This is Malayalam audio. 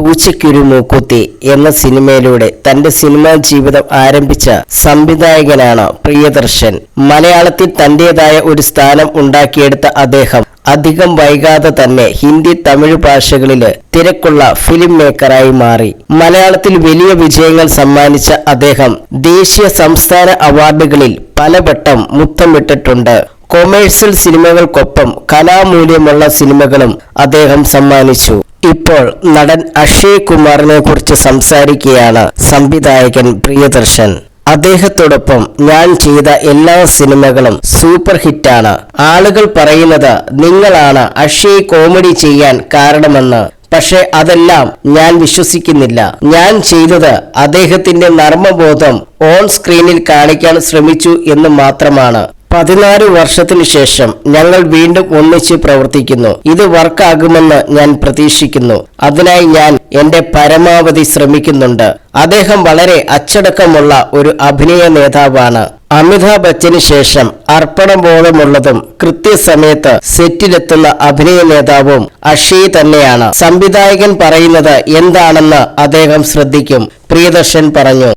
പൂച്ചയ്ക്കൊരു മൂക്കുത്തി എന്ന സിനിമയിലൂടെ തന്റെ സിനിമാ ജീവിതം ആരംഭിച്ച സംവിധായകനാണ് പ്രിയദർശൻ. മലയാളത്തിൽ തന്റേതായ ഒരു സ്ഥാനം ഉണ്ടാക്കിയെടുത്ത അദ്ദേഹം അധികം വൈകാതെ തന്നെ ഹിന്ദി തമിഴ് ഭാഷകളിൽ തിരക്കുള്ള ഫിലിം മേക്കറായി മാറി. മലയാളത്തിൽ വലിയ വിജയങ്ങൾ സമ്മാനിച്ച അദ്ദേഹം ദേശീയ സംസ്ഥാന അവാർഡുകളിൽ പലവട്ടം മുത്തമിട്ടിട്ടുണ്ട്. കൊമേഴ്സ്യൽ സിനിമകൾക്കൊപ്പം കലാമൂല്യമുള്ള സിനിമകളും അദ്ദേഹം സമ്മാനിച്ചു. ഇപ്പോൾ നടൻ അക്ഷയ് കുമാറിനെ കുറിച്ച് സംസാരിക്കുകയാണ് സംവിധായകൻ പ്രിയദർശൻ. അദ്ദേഹത്തോടൊപ്പം ഞാൻ ചെയ്ത എല്ലാ സിനിമകളും സൂപ്പർ ഹിറ്റാണ്. ആളുകൾ പറയുന്നത് നിങ്ങളാണ് അക്ഷയ് കോമഡി ചെയ്യാൻ കാരണമെന്ന്. പക്ഷെ അതെല്ലാം ഞാൻ വിശ്വസിക്കുന്നില്ല. ഞാൻ ചെയ്തത് അദ്ദേഹത്തിന്റെ നർമ്മബോധം ഓൺ സ്ക്രീനിൽ കാണിക്കാൻ ശ്രമിച്ചു എന്ന് മാത്രമാണ്. പതിനാല് വർഷത്തിനു ശേഷം ഞങ്ങൾ വീണ്ടും ഒന്നിച്ച് പ്രവർത്തിക്കുന്നു. ഇത് വർക്കാകുമെന്ന് ഞാൻ പ്രതീക്ഷിക്കുന്നു. അതിനായി ഞാൻ എന്റെ പരമാവധി ശ്രമിക്കുന്നുണ്ട്. അദ്ദേഹം വളരെ അച്ചടക്കമുള്ള ഒരു അഭിനയ നേതാവാണ്. അമിതാഭ് ബച്ചന് ശേഷം അർപ്പണബോധമുള്ളതും കൃത്യസമയത്ത് സെറ്റിലെത്തുന്ന അഭിനയ നേതാവും അക്ഷയ് തന്നെയാണ്. സംവിധായകൻ പറയുന്നത് എന്താണെന്ന് അദ്ദേഹം ശ്രദ്ധിക്കും. പ്രിയദർശൻ പറഞ്ഞു.